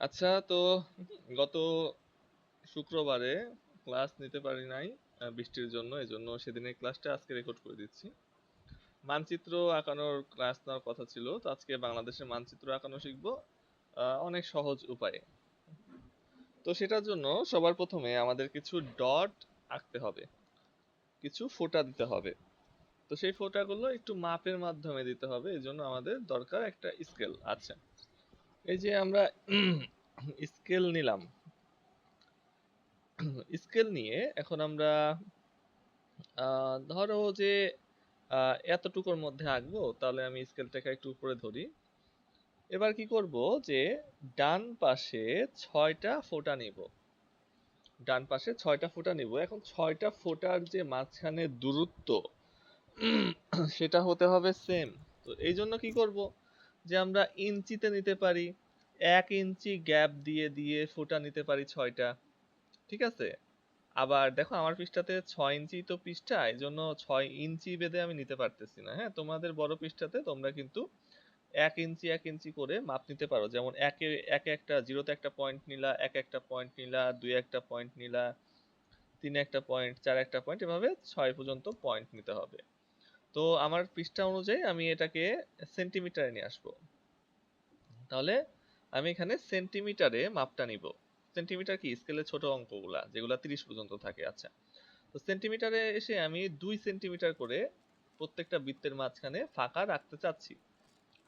আচ্ছা তো গত শুক্রবারে ক্লাস নিতে পারি নাই বৃষ্টির জন্য, এজন্য সেদিনের ক্লাসটা আজকে রেকর্ড করে দিচ্ছি। মানচিত্র আঁকানোর ক্লাস নেওয়ার কথা ছিল, তো আজকে বাংলাদেশের মানচিত্র আঁকানো শিখব অনেক সহজ উপায়ে। তো সেটার জন্য সবার প্রথমে আমাদের কিছু ডট আঁকতে হবে, কিছু ফোটা দিতে হবে। তো সেই ফোঁটাগুলো একটু মাপের মাধ্যমে দিতে হবে এই জন্য আমাদের দরকার একটা স্কেল আচ্ছা এই যে আমরা স্কেল নিলাম। স্কেল নিয়ে এখন আমরা ধরো যে এতটুকুর মধ্যে আঁকবো, তাহলে আমি স্কেলটাকে একটু উপরে ধরি। এবার কি করব যে, ডান পাশে ছয়টা ফোঁটা নিব। ডান পাশে ছয়টা ফোঁটা নিব। এখন ছয়টা ফোঁটার যে মাঝখানে দূরত্ব, সেটা হতে হবে সেম তো এই জন্য কি করব? যে আমরা ইঞ্চিতে নিতে পারি, এক ইঞ্চি গ্যাপ দিয়ে দিয়ে ফোঁটা নিতে পারি ছয়টা। ঠিক আছে? আবার দেখো আমার পৃষ্ঠাতে ছয় ইঞ্চি তো পৃষ্ঠা এই জন্য ছয় ইঞ্চি বেঁধে আমি নিতে পারতেছি না হ্যাঁ? তোমাদের বড় পৃষ্ঠাতে তোমরা কিন্তু এক ইঞ্চি এক ইঞ্চি করে মাপ নিতে পারো। যেমন একে একে একটা জিরোতে একটা পয়েন্ট নিলা, এক একটা পয়েন্ট নিলা দুই একটা পয়েন্ট নিলা, তিন একটা পয়েন্ট চার একটা পয়েন্ট এভাবে ছয় পর্যন্ত পয়েন্ট নিতে হবে। তো আমার পৃষ্ঠা অনুযায়ী আমি এটাকে সেন্টিমিটারে নিয়ে আসব। তাহলে আমি এখানে সেন্টিমিটারে মাপটা নিব। সেন্টিমিটার কি? স্কেলের ছোট অঙ্কগুলা, যেগুলা তিরিশ পর্যন্ত থাকে। আচ্ছা তো সেন্টিমিটারে এসে আমি দুই সেন্টিমিটার করে প্রত্যেকটা বৃত্তের মাঝখানে ফাঁকা রাখতে চাচ্ছি।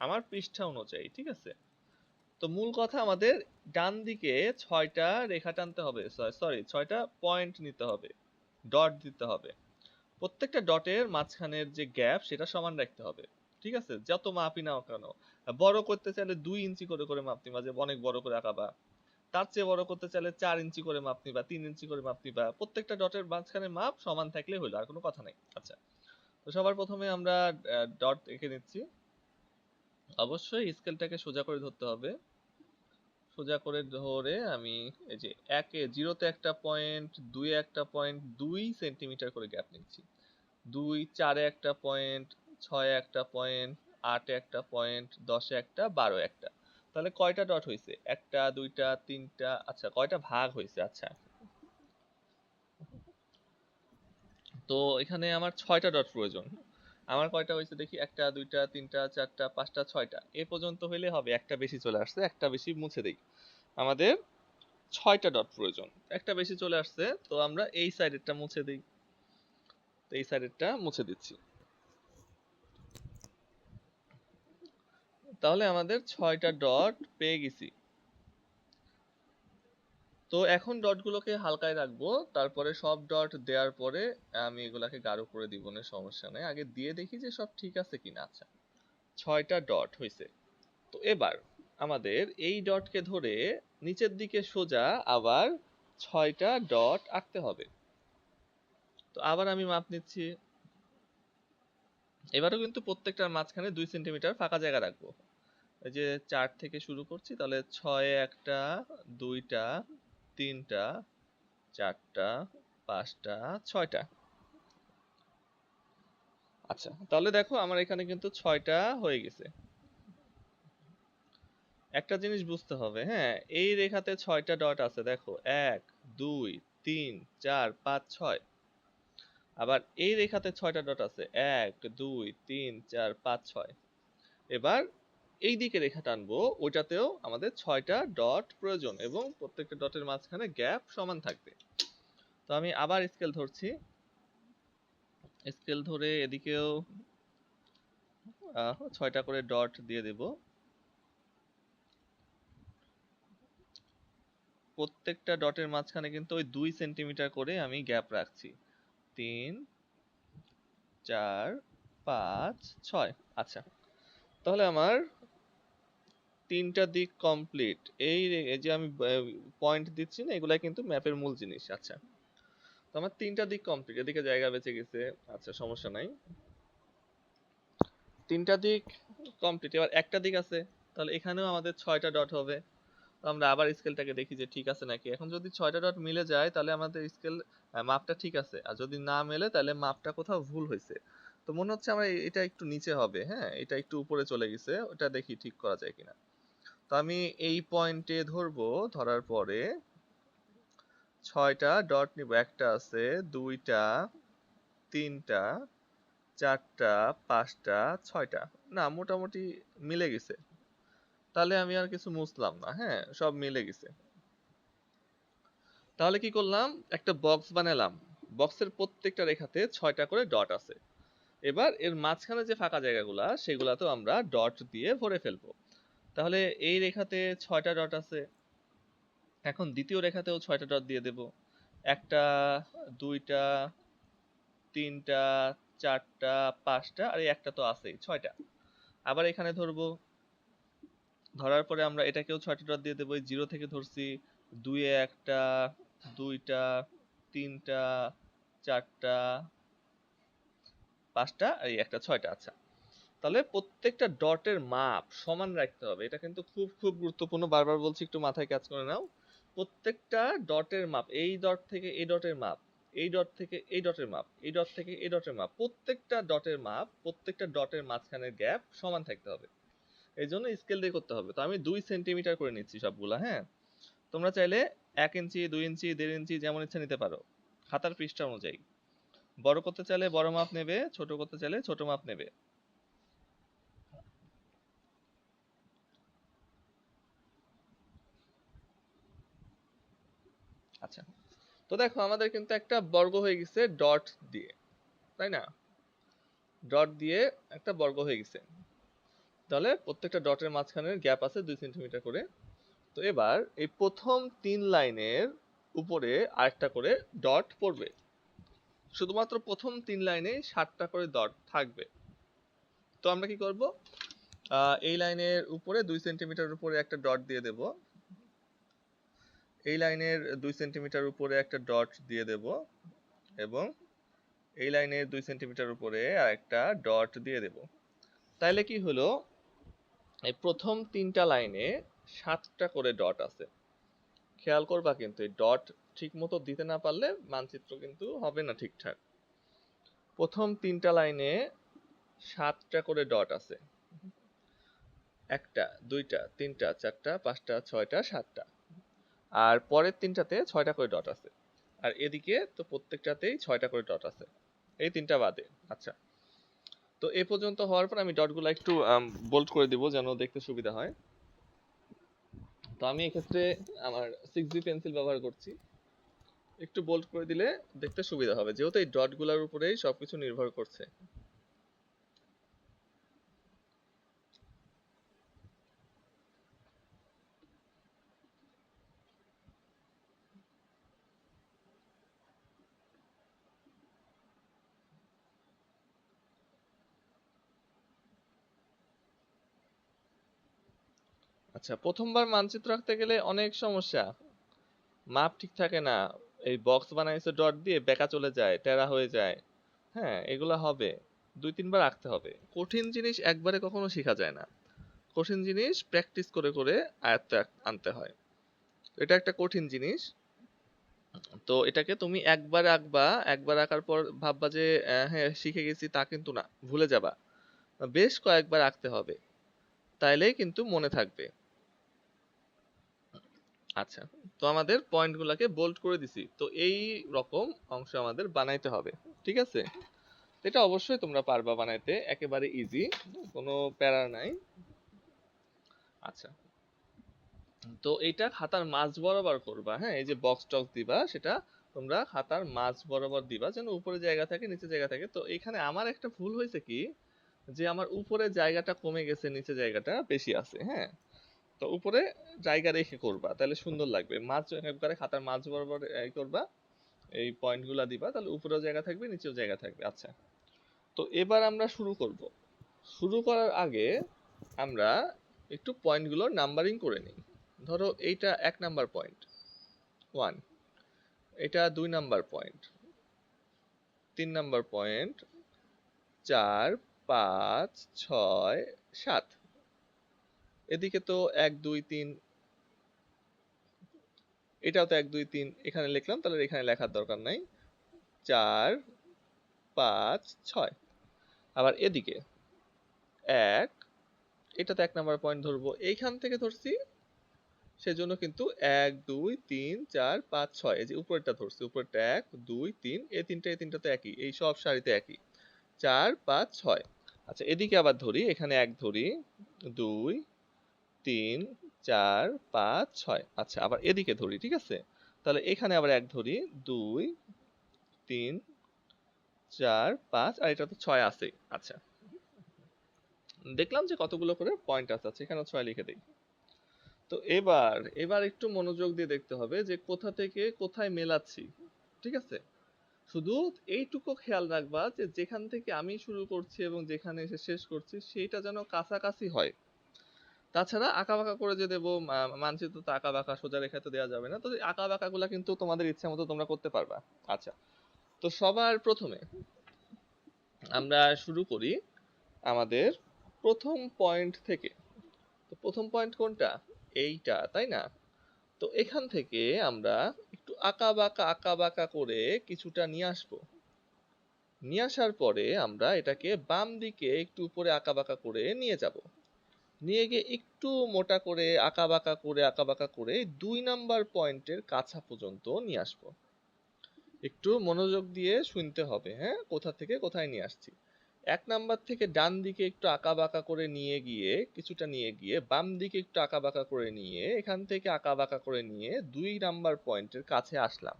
আমার পৃষ্ঠা অনুযায়ী, ঠিক আছে? তো মূল কথা আমাদের ডান দিকে ছয়টা রেখা টানতে হবে সরি ছয়টা পয়েন্ট নিতে হবে ডট দিতে হবে। প্রত্যেকটা ডটের মাঝখানের যে গ্যাপ, সেটা সমান রাখতে হবে। ঠিক আছে? যত মাপই নাও কেন। বড় করতে চাইলে দুই ইঞ্চি করে করে মাপ নিবা, যে অনেক বড় করে আঁকাবা। তার চেয়ে বড় করতে চাইলে চার ইঞ্চি করে মাপ নিবা, তিন ইঞ্চি করে মাপ নিবা। প্রত্যেকটা ডটের মাঝখানে মাপ সমান থাকলে হলো আর কোনো কথা নাই। আচ্ছা। তো সবার প্রথমে আমরা ডট এঁকে নিচ্ছি। অবশ্যই স্কেলটাকে সোজা করে ধরতে হবে। সোজা করে ধরে আমি এই যে একে, জিরোতে একটা পয়েন্ট দুই একটা পয়েন্ট দুই সেন্টিমিটার করে গ্যাপ নিচ্ছি। দুই, চারে একটা পয়েন্ট ছয় একটা পয়েন্ট আটে একটা পয়েন্ট দশে একটা বারো একটা। তাহলে কয়টা ডট হয়েছে একটা, দুইটা, তিনটা আচ্ছা কয়টা ভাগ হয়েছে আচ্ছা। তো এখানে আমার ছয়টা ডট প্রয়োজন। আমার কয়টা হয়েছে দেখি? একটা, দুইটা, তিনটা, চারটা, পাঁচটা, ছয়টা। এ পর্যন্ত হইলে হবে, একটা বেশি চলে আসছে, একটা বেশি মুছে দেই। আমাদের ছয়টা ডট প্রয়োজন। একটা বেশি চলে আসছে, তো আমরা এই সাইডেরটা মুছে দিই। এই সাইডেরটা মুছে দিচ্ছি। তাহলে আমাদের ছয়টা ডট পেয়ে গেছি। তো এখন ডটগুলোকে হালকায় রাখব, তারপরে সব ডট দেওয়ার পরে আমি এগুলাকে গাঢ় করে দিব না সমস্যা নেই। আগে দিয়ে দেখি যে সব ঠিক আছে কিনা। আচ্ছা ছয়টা ডট হয়েছে তো এবার আমাদের এই ডটকে ধরে নিচের দিকে সোজা আবার ছয়টা ডট আঁকতে হবে। তো আবার আমি মাপ নিচ্ছি। এবারও কিন্তু প্রত্যেকটার মাঝখানে দুই সেন্টিমিটার ফাঁকা জায়গা রাখব। এই যে চার থেকে শুরু করছি, তাহলে ছয় একটা, দুইটা, তিনটা, চারটা, পাঁচটা, ছয়টা। আচ্ছা তাহলে দেখো আমার এখানে কিন্তু ছয়টা হয়ে গেছে। একটা জিনিস বুঝতে হবে হ্যাঁ এই রেখাতে ছয়টা ডট আছে, দেখো, এক, দুই, তিন, চার, পাঁচ, ছয়। আবার এই রেখাতে ছয়টা ডট আছে। এক, দুই, তিন, চার, পাঁচ, ছয়। এবার এই দিকে রেখা টানবো, ওইটাতেও আমাদের ছয়টা ডট প্রয়োজন এবং প্রত্যেকটা ডটের মাঝখানে গ্যাপ সমান থাকবে। তো আমি আবার স্কেল ধরছি। স্কেল ধরে এদিকেও ছয়টা করে ডট দিয়ে দেব। প্রত্যেকটা ডটের মাঝখানে কিন্তু ওই দুই সেন্টিমিটার করে আমি গ্যাপ রাখছি। তিন, চার, পাঁচ, ছয়। আচ্ছা তাহলে আমার তিনটা দিক কমপ্লিট এই যে আমি পয়েন্ট দিচ্ছি না এগুলা কিন্তু ম্যাপের মূল জিনিস। আচ্ছা তো আমার তিনটা দিক কমপ্লিট এদিকে জায়গা বেঁচে গেছে। আচ্ছা সমস্যা নাই। তিনটা দিক কমপ্লিট এবার একটা দিক আছে, তাহলে এখানেও আমাদের ছয়টা ডট হবে। আমরা আবার স্কেলটাকে দেখি যে ঠিক আছে নাকি। এখন যদি ছয়টা ডট মিলে যায়, তাহলে আমাদের স্কেল মাপটা ঠিক আছে। আর যদি না মেলে, তাহলে মাপটা কোথাও ভুল হয়েছে। তো মনে হচ্ছে আমার এটা একটু নিচে হবে হ্যাঁ? এটা একটু উপরে চলে গেছে, ওটা দেখি ঠিক করা যায় কিনা। তো আমি এই পয়েন্টে ধরবো, ধরার পরে ছয়টা ডট নিব। একটা আছে, দুইটা, তিনটা, চারটা, পাঁচটা, ছয়টা। না, মোটামুটি মিলে গেছে। তাহলে আমি আর কিছু মুছলাম না হ্যাঁ? সব মিলে গেছে। তাহলে কি করলাম? একটা বক্স বানালাম। বক্সের প্রত্যেকটা রেখাতে ছয়টা করে ডট আছে। এবার এর মাঝখানে যে ফাঁকা জায়গাগুলা, সেগুলাতেও আমরা ডট দিয়ে ভরে ফেলব। তাহলে এই রেখাতে ছয়টা ডট আছে। এখন দ্বিতীয় রেখাতেও ছয়টা ডট দিয়ে দেব। একটা, দুইটা, তিনটা, চারটা, পাঁচটা, আর এই একটা তো আছেই, ছয়টা। আবার এখানে ধরবো ধরার পরে আমরা এটাকেও ছয়টা ডট দিয়ে দেবো। জিরো থেকে ধরছি দুইয়ে একটা, দুইটা, তিনটা, চারটা, পাঁচটা, এই একটা, ছয়টা আচ্ছা। তাহলে প্রত্যেকটা ডটের মাপ সমান রাখতে হবে। এটা কিন্তু খুব খুব গুরুত্বপূর্ণ। বারবার বলছি, একটু মাথায় কাজ করে নাও। প্রত্যেকটা ডটের মাপ, এই ডট থেকে এই ডটের মাপ, এই ডট থেকে এই ডটের মাপ, এই ডট থেকে এই ডটের মাপ, প্রত্যেকটা ডটের মাপ, প্রত্যেকটা ডটের মাঝখানের গ্যাপ সমান থাকতে হবে। এই জন্য স্কেল দিয়ে করতে হবে। তো আমি দুই সেন্টিমিটার করে নিচ্ছি সবগুলা হ্যাঁ? তোমরা চাইলে এক ইঞ্চি, দুই ইঞ্চি, দেড় ইঞ্চি যেমন ইচ্ছা নিতে পারো, খাতার পৃষ্ঠা অনুযায়ী। বড় করতে চাইলে বড় মাপ নেবে, ছোট করতে চাইলে ছোট মাপ নেবে। আচ্ছা তো দেখো আমাদের কিন্তু একটা বর্গ হয়ে গেছে ডট দিয়ে, তাই না? ডট দিয়ে একটা বর্গ হয়ে গেছে। তাহলে প্রত্যেকটা ডটের মাঝখানে গ্যাপ আছে দুই সেন্টিমিটার করে। তো এবার এই প্রথম তিন লাইনের উপরে আরেকটা করে ডট পড়বে। শুধুমাত্র প্রথম তিন লাইনে ষাটটা করে ডট থাকবে। তো আমরা কি করব? এই লাইনের উপরে দুই সেন্টিমিটার উপরে একটা ডট দিয়ে দেব। এই লাইনের দুই সেন্টিমিটার উপরে একটা ডট দিয়ে দেব এবং এই লাইনের দুই সেন্টিমিটার উপরে আর একটা ডট দিয়ে দেব। তাইলে কি হলো? এই প্রথম তিনটা লাইনে সাতটা করে ডট আছে। খেয়াল করবা কিন্তু এই ডট ঠিক মতো দিতে না পারলে মানচিত্র কিন্তু হবে না ঠিকঠাক। প্রথম তিনটা লাইনে সাতটা করে ডট আছে। একটা, দুইটা, তিনটা, চারটা, পাঁচটা, ছয়টা, সাতটা। আর পরের তিনটাতে ছয়টা করে ডট আছে। আর এদিকে তো প্রত্যেকটাতেই ছয়টা করে ডট আছে। এই তিনটা বাদে। আচ্ছা। তো এ পর্যন্ত হওয়ার পর আমি ডটগুলো একটু বোল্ড করে দিব যেন দেখতে সুবিধা হয়। তো আমি এক্ষেত্রে আমার সিক্স জি পেন্সিল ব্যবহার করছি। একটু বোল্ড করে দিলে দেখতে সুবিধা হবে, যেহেতু এই ডটগুলোর উপরেই সবকিছু নির্ভর করছে। আচ্ছা প্রথমবার মানচিত্র আঁকতে গেলে অনেক সমস্যা। মাপ ঠিক থাকে না, এই বক্স বানাইছে ডট দিয়ে বেঁকা চলে যায়, টেরা হয়ে যায়। হ্যাঁ এগুলা হবে। দুই, তিনবার আঁকতে হবে। কঠিন জিনিস একবারে কখনো শেখা যায় না। কঠিন জিনিস প্র্যাকটিস করে করে আয়ত্তে আনতে হয়। এটা একটা কঠিন জিনিস। তো এটাকে তুমি একবার আঁকবা, একবার আঁকার পর ভাববা যে হ্যাঁ শিখে গেছি তা কিন্তু না, ভুলে যাবা। বেশ কয়েকবার আঁকতে হবে। তাইলেই কিন্তু মনে থাকবে। আচ্ছা তো আমাদের পয়েন্টগুলোকে বোল্ড করে দিছি। তো এই রকম অংশ আমাদের বানাইতে হবে, ঠিক আছে? এটা অবশ্যই তোমরা পারবা বানাইতে, একেবারে ইজি কোনো প্যারা নাই। আচ্ছা তো এইটা খাতার মাঝ বরাবর করবা হ্যাঁ? এই যে বক্স টক্স দিবা, সেটা তোমরা খাতার মাঝ বরাবর দিবা, যেন উপরে জায়গা থাকে, নিচে জায়গা থাকে। তো এখানে আমার একটা ভুল হয়েছে কি? যে আমার উপরে জায়গাটা কমে গেছে, নিচে জায়গাটা বেশি আছে হ্যাঁ? তো উপরে জায়গা রেখে করবা, তাহলে সুন্দর লাগবে। মাছ একবারে খাতার মাছ বরাবর করবা, এই পয়েন্টগুলো দিবা, তাহলে উপরেও জায়গা থাকবে, নিচেও জায়গা থাকবে। আচ্ছা। তো এবার আমরা শুরু করব। শুরু করার আগে আমরা একটু পয়েন্টগুলো নাম্বারিং করে নিই। ধরো এইটা এক নাম্বার পয়েন্ট ওয়ান এটা দুই নাম্বার পয়েন্ট তিন নাম্বার পয়েন্ট চার, পাঁচ, ছয়, সাত। এদিকে তো এক, দুই, তিন। এটাও তো এক, দুই, তিন। এখানে লিখলাম, তাহলে এখানে লেখার দরকার নাই। চার, পাঁচ, ছয়। আবার এদিকে। এক এটাতে এক নাম্বার পয়েন্ট ধরবো। এইখান থেকে ধরছি, সেজন্য কিন্তু এক, দুই, তিন, চার, পাঁচ, ছয়। এই যে উপরেরটা ধরছি, উপরেরটা এক, দুই, তিন। এই তিনটা এই তিনটা তো একই। এই সব সারিতে একই। চার, পাঁচ, ছয়। আচ্ছা এদিকে আবার ধরি, এখানে এক ধরি। দুই তিন, চার, পাঁচ, ছয়। আচ্ছা আবার এদিকে ধরি, ঠিক আছে? তাহলে এখানে আবার এক ধরি, দুই, তিন, চার, পাঁচ, আর এটা তো ছয় আছে। আচ্ছা। দেখলাম যে কতগুলো করে পয়েন্ট আছে আচ্ছা এখানে ছয় লিখে দিই। তো এবার এবার একটু মনোযোগ দিয়ে দেখতে হবে যে কোথা থেকে কোথায় মেলাচ্ছি, ঠিক আছে? শুধু এইটুকু খেয়াল রাখবা যে যেখান থেকে আমি শুরু করছি এবং যেখানে এসে শেষ করছি সেটা যেন কাছাকাছি হয়। তাছাড়া আঁকা বাঁকা করে যে দেবো মানচিত্র তো আঁকা বাঁকা সোজা রেখায় তো দেওয়া যাবে না। তো আঁকা বাঁকা গুলা কিন্তু তোমাদের ইচ্ছা মতো তোমরা করতে পারবা। আচ্ছা তো সবার প্রথমে আমরা শুরু করি আমাদের প্রথম পয়েন্ট থেকে। তো প্রথম পয়েন্ট কোনটা? এইটা, তাই না? তো এখান থেকে আমরা একটু আঁকা বাঁকা আঁকা বাঁকা করে কিছুটা নিয়ে আসব। নিয়ে আসার পরে আমরা এটাকে বাম দিকে একটু উপরে আঁকা বাঁকা করে নিয়ে যাব। নিয়ে গিয়ে একটু মোটা করে আঁকা বাঁকা করে আঁকা বাঁকা করে দুই নাম্বার পয়েন্টের কাছা পর্যন্ত নিয়ে আসব। একটু মনোযোগ দিয়ে শুনতে হবে হ্যাঁ? কোথা থেকে কোথায় নিয়ে আসছি? এক নাম্বার থেকে ডান দিকে একটু আঁকা বাঁকা করে নিয়ে গিয়ে, কিছুটা নিয়ে গিয়ে, বাম দিকে একটু আঁকা বাঁকা করে নিয়ে, এখান থেকে আঁকা বাঁকা করে নিয়ে দুই নাম্বার পয়েন্টের কাছে আসলাম।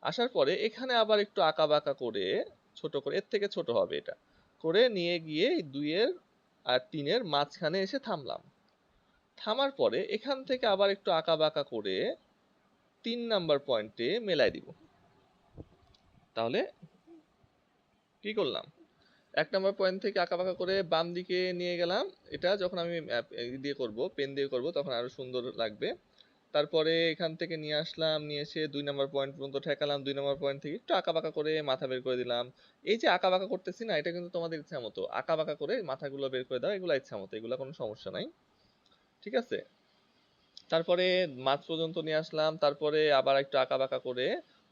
আসার পরে এখানে আবার একটু আঁকা বাঁকা করে, ছোট করে, এর থেকে ছোট হবে এটা, করে নিয়ে গিয়ে দুইয়ের আর টিনের মাঝখানে এসে থামলাম। থামার পরে এখান থেকে আবার একটু আঁকা বাঁকা করে তিন নাম্বার পয়েন্টে মেলাই দিব। তাহলে কি করলাম? এক নম্বর পয়েন্ট থেকে আঁকা বাঁকা করে বাম দিকে নিয়ে গেলাম। এটা যখন আমি দিয়ে করব, পেন দিয়ে করব, তখন আরও সুন্দর লাগবে। তারপরে এখান থেকে নিয়ে আসলাম, নিয়ে এসে দুই নম্বর পয়েন্ট পর্যন্ত ঠেকালাম, দুই নম্বর পয়েন্ট থেকে একটু আঁকা বাঁকা করে মাথা বের করে দিলাম। এই যে আঁকা বাঁকা করতেছি না, এটা কিন্তু তোমাদের ইচ্ছা মতো। আঁকা বাঁকা করে মাথাগুলো বের করে দাও, এগুলো ইচ্ছা মতো, এগুলো কোনো সমস্যা নাই। ঠিক আছে? তারপরে মাছ পর্যন্ত নিয়ে আসলাম, তারপরে আবার একটু আঁকা বাঁকা করে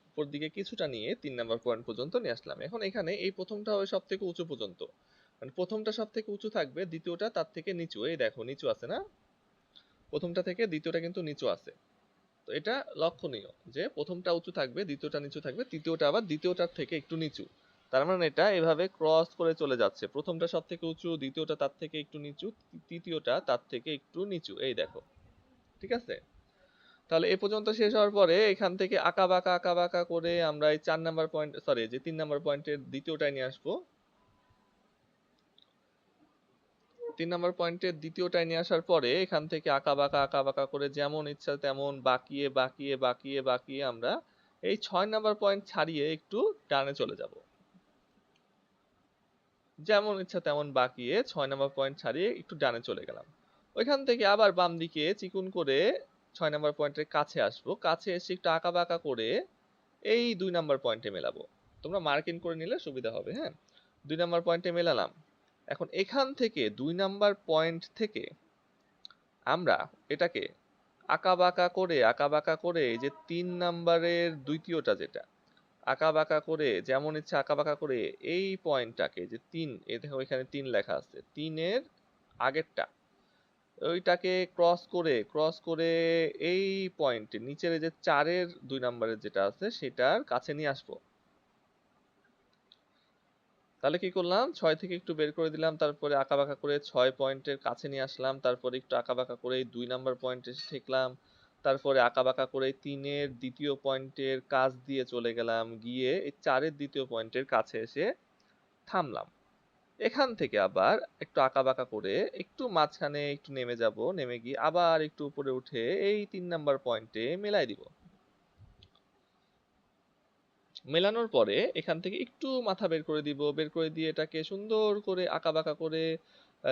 উপর দিকে কিছুটা নিয়ে তিন নাম্বার পয়েন্ট পর্যন্ত নিয়ে আসলাম। এখন এখানে এই প্রথমটা হবে সব থেকে উঁচু পর্যন্ত। মানে প্রথমটা সব থেকে উঁচু থাকবে, দ্বিতীয়টা তার থেকে নিচু। এই দেখো, নিচু আছে না? প্রথমটা থেকে দ্বিতীয়টা কিন্তু নিচু আছে। তো এটা লক্ষণীয় যে প্রথমটা উঁচু থাকবে, দ্বিতীয়টা নিচু থাকবে, তৃতীয়টা আবার দ্বিতীয়টার থেকে একটু নিচু। তার মানে এটা এভাবে ক্রস করে চলে যাচ্ছে। প্রথমটা সব থেকে উঁচু, দ্বিতীয়টা তার থেকে একটু নিচু তৃতীয়টা তার থেকে একটু নিচু। এই দেখো, ঠিক আছে? তাহলে এ পর্যন্ত শেষ হওয়ার পরে এখান থেকে আঁকা বাঁকা আঁকা বাঁকা করে আমরা এই চার নাম্বার পয়েন্ট সরি যে তিন নাম্বার পয়েন্টের দ্বিতীয়টায় নিয়ে আসব। তিন নাম্বার পয়েন্টের দ্বিতীয়টায় নিয়ে আসার পরে এখান থেকে আঁকা বাঁকা আঁকা বাঁকা করে যেমন ইচ্ছা তেমন বাকিয়ে বাকিয়ে বাকিয়ে বাকিয়ে আমরা এই ছয় নাম্বার পয়েন্ট ছাড়িয়ে একটু ডানে চলে যাব। যেমন ইচ্ছা তেমন বাকিয়ে ছয় নাম্বার পয়েন্ট ছাড়িয়ে একটু ডানে চলে গেলাম। ওইখান থেকে আবার বাম দিকে চিকুন করে ছয় নাম্বার পয়েন্টের কাছে আসব। কাছে এসে একটু আঁকা বাঁকা করে এই দুই নাম্বার পয়েন্টে মেলাবো। তোমরা মার্কিং করে নিলে সুবিধা হবে হ্যাঁ? দুই নাম্বার পয়েন্টে মেলালাম। এখন এখান থেকে দুই নাম্বার পয়েন্ট থেকে আমরা এটাকে আঁকা বাঁকা করে আঁকা বাঁকা করে যে তিন নাম্বারের দ্বিতীয়টা যেটা আঁকা বাঁকা করে যেমন ইচ্ছে আঁকা বাঁকা করে এই পয়েন্টটাকে যে তিন, এ দেখো এখানে তিন লেখা আছে, তিনের আগেরটা, ওইটাকে ক্রস করে ক্রস করে এই পয়েন্টে নিচের যে চারের দুই নাম্বারের যেটা আছে সেটার কাছে নিয়ে আসব। তাহলে কি করলাম? ছয় থেকে একটু বের করে দিলাম, তারপরে আঁকা বাঁকা করে ছয় পয়েন্টের কাছে নিয়ে আসলাম, তারপরে একটু আঁকা বাঁকা করে দুই নাম্বার পয়েন্টে ঠেকলাম, তারপরে আঁকা বাঁকা করে তিনের দ্বিতীয় পয়েন্টের কাছ দিয়ে চলে গেলাম, গিয়ে এই চারের দ্বিতীয় পয়েন্টের কাছে এসে থামলাম। এখান থেকে আবার একটু আঁকা বাঁকা করে একটু মাঝখানে একটু নেমে যাব, নেমে গিয়ে আবার একটু উপরে উঠে এই তিন নাম্বার পয়েন্টে মেলাই দিব। মেলানোর পরে এখান থেকে একটু মাথা বের করে দিব, বের করে দিয়ে এটাকে সুন্দর করে আঁকা বাঁকা করে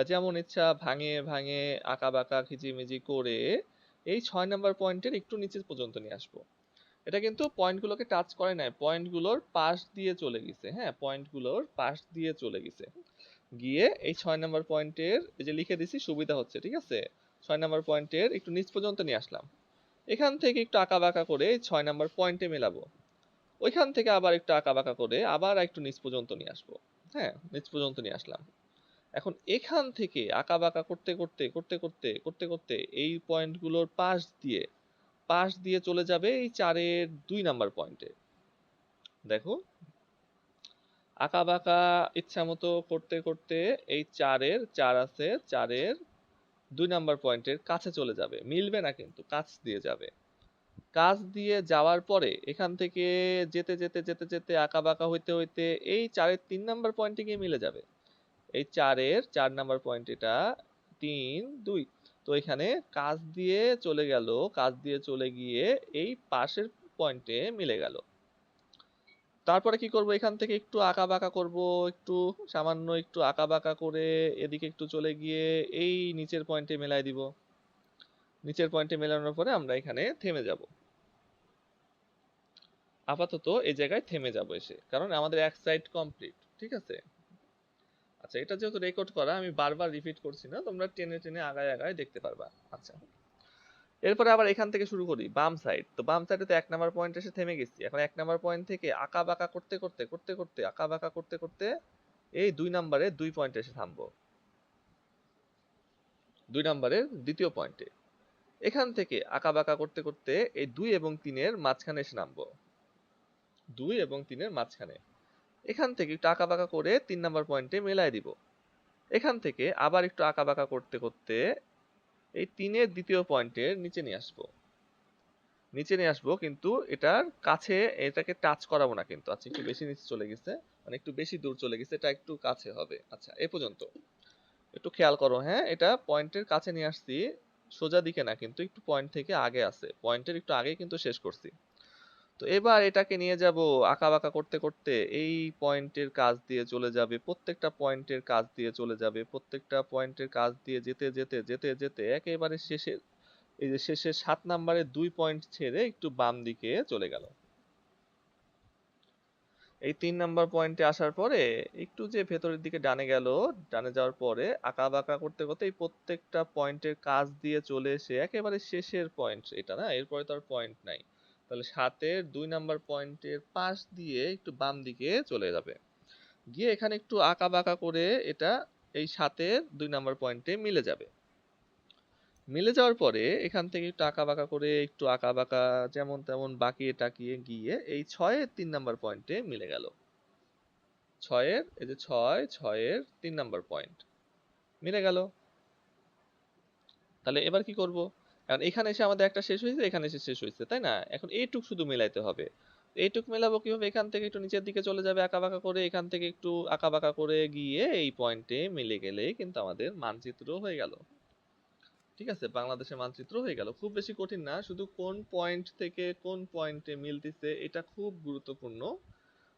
যেমন ইচ্ছা ভাঙে ভাঙে আঁকা বাঁকা খিচিমিচি করে এই ছয় নাম্বার পয়েন্টের একটু নিচে পর্যন্ত নিয়ে আসব। এটা কিন্তু পয়েন্টগুলোকে টাচ করে নাই, পয়েন্টগুলোর পাশ দিয়ে চলে গেছে হ্যাঁ পয়েন্টগুলোর পাশ দিয়ে চলে গেছে। গিয়ে এই ছয় নাম্বার পয়েন্টের এই যে লিখে দিছি, সুবিধা হচ্ছে, ঠিক আছে? ছয় নাম্বার পয়েন্টের একটু নিচ পর্যন্ত নিয়ে আসলাম। এখান থেকে একটু আঁকা বাঁকা করে ছয় নাম্বার পয়েন্টে মেলাবো। ওইখান থেকে আবার একটু আঁকা বাঁকা করে আবার একটু নিচ পর্যন্ত নিয়ে আসব। হ্যাঁ নিচ পর্যন্ত নিয়ে আসলাম। এখন এখান থেকে আঁকা বাঁকা করতে করতে করতে করতে করতে করতে এই পয়েন্টগুলোর পাশ দিয়ে পাশ দিয়ে চলে যাবে এই চারের দুই নাম্বার পয়েন্টে দেখো আঁকা বাঁকা ইচ্ছা মতো করতে করতে এই চারের, চার আছে, চারের দুই নাম্বার পয়েন্টের কাছে চলে যাবে। মিলবে না কিন্তু, কাছ দিয়ে যাবে। কাছ দিয়ে যাওয়ার পরে এখান থেকে যেতে যেতে যেতে যেতে আঁকা বাঁকা হইতে হইতে এই চারের তিন নাম্বার পয়েন্টে গিয়ে মিলে যাবে। এই চারের চার নাম্বার পয়েন্ট এটা তিন, দুই। তো এখানে কাজ দিয়ে চলে গেল, কাজ দিয়ে চলে গিয়ে এই পাশের পয়েন্টে মিলে গেল। তারপরে কি করব? এখান থেকে একটু আঁকা বাঁকা করব, একটু সামান্য একটু আঁকা বাঁকা করে এদিকে একটু চলে গিয়ে এই নিচের পয়েন্টে মেলাই দিব। নিচের পয়েন্টে মেলানোর পরে আমরা এখানে থেমে যাব। আপাতত এই জায়গায় থেমে যাব এসে। কারণ আমাদের এক সাইড কমপ্লিট ঠিক আছে? আচ্ছা এটা যেহেতু রেকর্ড করা, আমি বারবার রিপিট করছি না, তোমরা টেনে টেনে আগায় আগায় দেখতে পারবা। আচ্ছা। এরপরে আবার এখান থেকে শুরু করি, বাম সাইড তো বাম সাইডে তো এক নাম্বার পয়েন্ট এসে থেমে গেছি। এখন এক নাম্বার পয়েন্ট থেকে আঁকা বাঁকা করতে করতে করতে করতে, আঁকা বাঁকা করতে করতে এই দুই নাম্বারে দুই পয়েন্টে এসে থামবো। দুই নাম্বারের দ্বিতীয় পয়েন্টে এখান থেকে আঁকা বাঁকা করতে করতে এই দুই এবং তিনের মাঝখানে এসে নামবো। দুই এবং তিনের মাঝখানে। এখান থেকে একটু আঁকা বাঁকা করে তিন নাম্বার পয়েন্টে মেলায় দিব। এখান থেকে আবার একটু আঁকা বাঁকা করতে করতে এই তিনের দ্বিতীয় পয়েন্টের নিচে নিয়ে আসব। নিচে নিয়ে আসব কিন্তু এটার কাছে এটাকে টাচ করাবো না কিন্তু। আচ্ছা একটু বেশি নিচে চলে গেছে। মানে একটু বেশি দূর চলে গেছে, এটা একটু কাছে হবে। আচ্ছা এ পর্যন্ত। একটু খেয়াল করো হ্যাঁ এটা পয়েন্টের কাছে নিয়ে আসছি। সোজা দিকে না, কিন্তু একটু পয়েন্ট থেকে আগে আছে। পয়েন্টের একটু আগে কিন্তু শেষ করছি। তো এবার এটাকে নিয়ে যাব আঁকা বাঁকা করতে করতে। এই পয়েন্টের কাজ দিয়ে চলে যাবে, প্রত্যেকটা পয়েন্টের কাজ দিয়ে চলে যাবে, প্রত্যেকটা পয়েন্টের কাজ দিয়ে যেতে যেতে যেতে যেতে একেবারে শেষে এই যে শেষে সাত নাম্বারে দুই পয়েন্ট ছেড়ে একটু বাম দিকে চলে গেল। এই তিন নাম্বার পয়েন্টে আসার পরে একটু যে ভেতরের দিকে ডানে গেল, ডানে যাওয়ার পরে আঁকা বাঁকা করতে করতে এই প্রত্যেকটা পয়েন্টের কাজ দিয়ে চলে এসে একেবারে শেষের পয়েন্ট এটা না? এরপরে তো আর পয়েন্ট নাই। তাহলে সাতের দুই নাম্বার পয়েন্টের পাশ দিয়ে একটু বাম দিকে চলে যাবে। গিয়ে এখানে একটু আঁকা বাঁকা করে এটা এই সাতের দুই নাম্বার পয়েন্টে মিলে যাবে। মিলে যাওয়ার পরে এখান থেকে একটু আঁকা বাঁকা করে একটু আঁকা বাঁকা যেমন তেমন বাঁকিয়ে টাকিয়ে গিয়ে এই ছয়ের তিন নাম্বার পয়েন্টে মিলে গেল। ছয়ের, এই যে ছয়, ছয়ের তিন নাম্বার পয়েন্ট মিলে গেল। তাহলে এবার কি করব? এখন এখানে এসে আমাদের একটা শেষ হয়েছে, এখানে এসে শেষ হয়েছে, তাই না? এখন এইটুক শুধু মেলাইতে হবে। এইটুক মেলাবো কীভাবে? এখান থেকে একটু নিচের দিকে চলে যাবে আঁকা বাঁকা করে, এখান থেকে একটু আঁকা বাঁকা করে গিয়ে এই পয়েন্টে মিলে গেলে কিন্তু আমাদের মানচিত্র হয়ে গেল। ঠিক আছে? বাংলাদেশের মানচিত্র হয়ে গেল। খুব বেশি কঠিন না, শুধু কোন পয়েন্ট থেকে কোন পয়েন্টে মিলতেছে এটা খুব গুরুত্বপূর্ণ।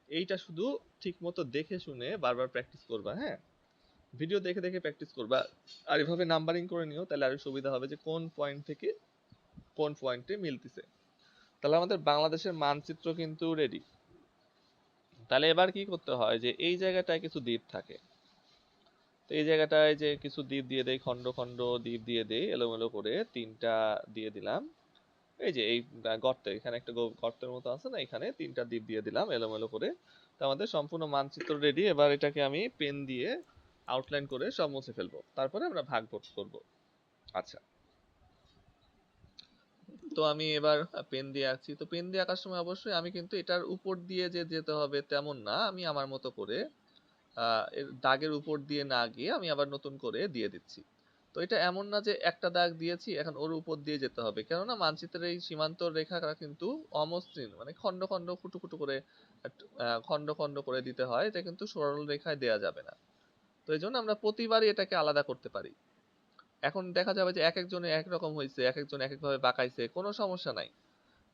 এইটা শুধু ঠিক মতো দেখে শুনে বারবার প্র্যাকটিস করবা হ্যাঁ? ভিডিও দেখে দেখে প্র্যাকটিস করবা। আর এভাবে নাম্বারিং করে নিও, তাহলে আরও সুবিধা হবে যে কোন পয়েন্ট থেকে কোন পয়েন্টে মিলতেছে। তাহলে আমাদের বাংলাদেশের মানচিত্র কিন্তু রেডি তাহলে এবার কি করতে হয় যে এই জায়গাটায় কিছু দ্বীপ থাকে। তো এই জায়গাটায় যে কিছু দ্বীপ দিয়ে দেই খন্ড খন্ড দ্বীপ দিয়ে দেই, এলোমেলো করে তিনটা দিয়ে দিলাম। এই যে এই গর্তে এখানে একটা গর্তের মতো আছে না, এখানে তিনটা দ্বীপ দিয়ে দিলাম, এলোমেলো করে। তো আমাদের সম্পূর্ণ মানচিত্র রেডি এবার এটাকে আমি পেন দিয়ে আউটলাইন করে সব মুছে ফেলব। তারপরে আমরা ভাগ করব। আচ্ছা। তো আমি এবার পেন দিয়ে আঁকছি। তো পেন দিয়ে আঁকার সময় অবশ্যই আমি কিন্তু এটার উপর দিয়ে যে যেতে হবে তেমন না। আমি আমার মতো করে দাগের উপর দিয়ে না গিয়ে আমি আবার নতুন করে দিয়ে দিচ্ছি। তো এটা এমন না যে একটা দাগ দিয়েছি, এখন ওর উপর দিয়ে যেতে হবে। কেননা মানচিত্রের এই সীমান্ত রেখাটা কিন্তু অমসৃণ মানে খন্ড খন্ড ফুটু ফুটু করে খন্ড খন্ড করে দিতে হয়। এটা কিন্তু সরল রেখায় দেয়া যাবে না। তো এই জন্য আমরা প্রতিবারই এটাকে আলাদা করতে পারি। এখন দেখা যাবে যে এক একজনে এক রকম হয়েছে এক একজন এক একভাবে বাঁকাইছে, কোনো সমস্যা নাই।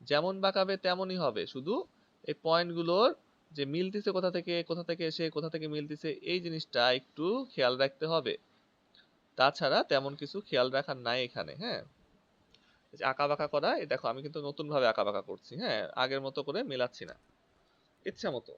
যেমন বাঁকাবে তেমনই হবে। শুধু এই পয়েন্টগুলোর যে মিলতেছে কোথা থেকে কোথা থেকে এসে, কোথা থেকে মিলতেছে, এই জিনিসটা একটু খেয়াল রাখতে হবে। তাছাড়া তেমন কিছু খেয়াল রাখার নাই এখানে হ্যাঁ? আঁকা বাঁকা করা দেখো আমি কিন্তু নতুন ভাবে আঁকা বাঁকা করছি হ্যাঁ? আগের মতো করে মেলাচ্ছি না। ইচ্ছা মতো।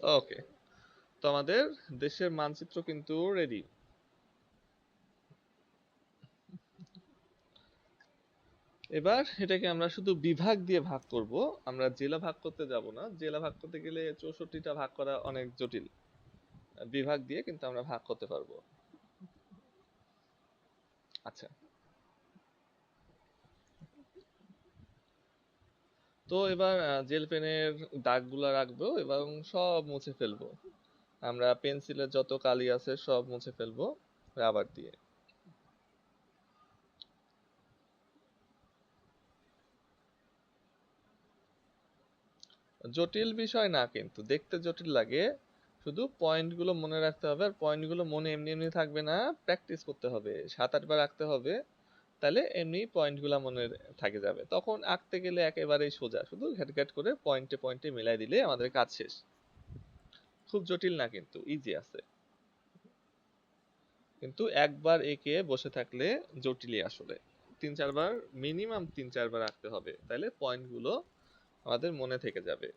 ওকে তো আমাদের দেশের মানচিত্র কিন্তু রেডি এবার এটাকে আমরা শুধু বিভাগ দিয়ে ভাগ করব। আমরা জেলা ভাগ করতে যাব না। জেলা ভাগ করতে গেলে চৌষট্টিটা ভাগ করা অনেক জটিল। বিভাগ দিয়ে কিন্তু আমরা ভাগ করতে পারব। আচ্ছা। তো এবার জেল পেনের দাগগুলো রাখব এবং সব মুছে ফেলব। আমরা পেন্সিলের যত কালি আছে সব মুছে ফেলব রাবার দিয়ে। জটিল বিষয় না কিন্তু, দেখতে জটিল লাগে। শুধু পয়েন্টগুলো মনে রাখতে হবে, আর পয়েন্টগুলো মনে এমনি এমনি থাকবে না, প্র্যাকটিস করতে হবে। সাত আটবার রাখতে হবে। তাহলে এমনি পয়েন্টগুলা মনে থাকে যাবে। তখন আঁকতে গেলে একেবারেই সোজা, শুধু ঘ্যাট ঘ্যাট করে পয়েন্টে পয়েন্টে মিলাই দিলে আমাদের কাজ শেষ। খুব জটিল না কিন্তু ইজি আছে। কিন্তু একবার এঁকে বসে থাকলে জটিলই আসলে। তিন চারবার মিনিমাম তিন চারবার আঁকতে হবে, তাহলে পয়েন্টগুলো আমাদের মনে থেকে যাবে।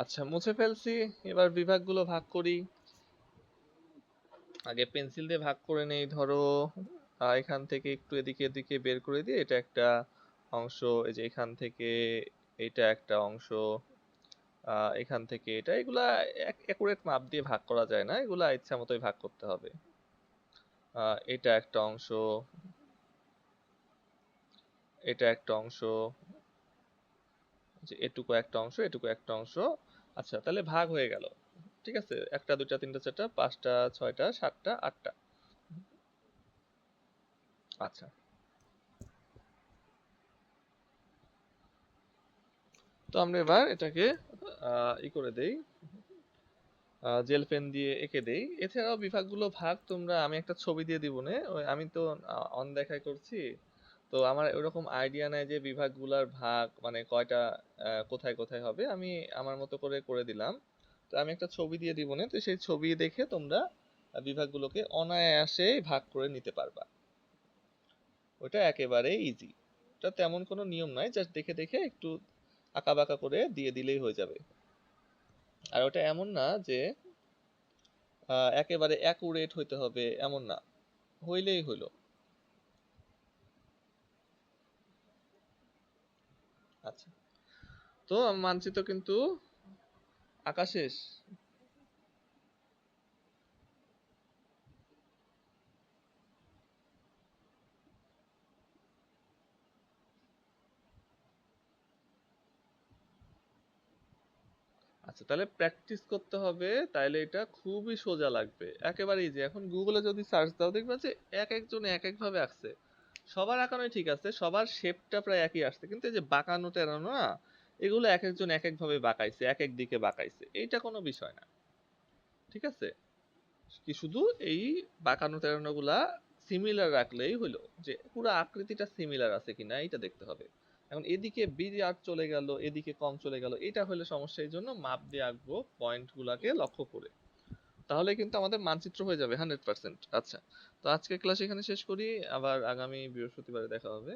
আচ্ছা মুছে ফেলছি। এবার বিভাগগুলো ভাগ করি। আগে পেন্সিল দিয়ে ভাগ করে নেই, ধরো। এখান থেকে একটু এদিকে এদিকে বের করে দিয়ে এটা একটা অংশ, এই যে এখান থেকে এটা একটা অংশ এখান থেকে এটা। এগুলা একুরেট মাপ দিয়ে ভাগ করা যায় না, এগুলা ইচ্ছা মতোই ভাগ করতে হবে। এটা একটা অংশ, এটা একটা অংশ, যে এটুকু একটা অংশ, এটুকু একটা অংশ। আচ্ছা তাহলে ভাগ হয়ে গেল। ঠিক আছে? একটা, দুইটা, তিনটা, চারটা, পাঁচটা, ছয়টা, সাতটা, আটটা। আচ্ছা। তো আমরা এবার এটাকে ই করে দেই। জেল পেন দিয়ে এঁকে দেই। এছাড়াও বিভাগগুলো ভাগ তোমরা, আমি একটা ছবি দিয়ে দিব নে। আমি তো অন দেখায় করছি। তো আমার ওরকম আইডিয়া নাই যে বিভাগগুলোর ভাগ মানে কয়টা কোথায় কোথায় হবে, আমি আমার মতো করে করে দিলাম। তো আমি একটা ছবি দিয়ে দিব না, তো সেই ছবি দেখে তোমরা বিভাগগুলোকে অনায়াসে ভাগ করে নিতে পারবা। ওটা একেবারে ইজি এটা তেমন কোনো নিয়ম নাই জাস্ট দেখে দেখে একটু আঁকা বাঁকা করে দিয়ে দিলেই হয়ে যাবে। আর ওটা এমন না যে একেবারে অ্যাকুরেট হইতে হবে, এমন না। হইলেই হইল। আচ্ছা। তো মানচিত্র কিন্তু আঁকা শেষ আচ্ছা তাহলে প্র্যাকটিস করতে হবে, তাইলে এটা খুবই সোজা লাগবে। একেবারে ইজি এখন গুগলে যদি সার্চ দাও, দেখবে যে এক একজন এক এক ভাবে আঁকছে। সবার আঁকানোই ঠিক আছে, সবার শেপটা প্রায় একই আসছে। কিন্তু এই যে বাঁকানো, টেরানো, না, এগুলো এক একজন এক এক ভাবে বাঁকাইছে এক এক দিকে বাঁকাইছে। এইটা কোনো বিষয় না। ঠিক আছে? কি শুধু এই বাঁকানো, টেরানো গুলা সিমিলার রাখলেই হলো যে পুরো আকৃতিটা সিমিলার আছে কিনা, এইটা দেখতে হবে। এখন এদিকে বিরাট চলে গেল, এদিকে কম চলে গেল এটা হলে সমস্যা এই জন্য মাপ দিয়ে আঁকবো পয়েন্ট গুলাকে লক্ষ্য করে। তাহলে কিন্তু আমাদের মানচিত্র হয়ে যাবে হান্ড্রেড পার্সেন্ট আচ্ছা তো আজকের ক্লাস এখানে শেষ করি। আবার আগামী বৃহস্পতিবারে দেখা হবে।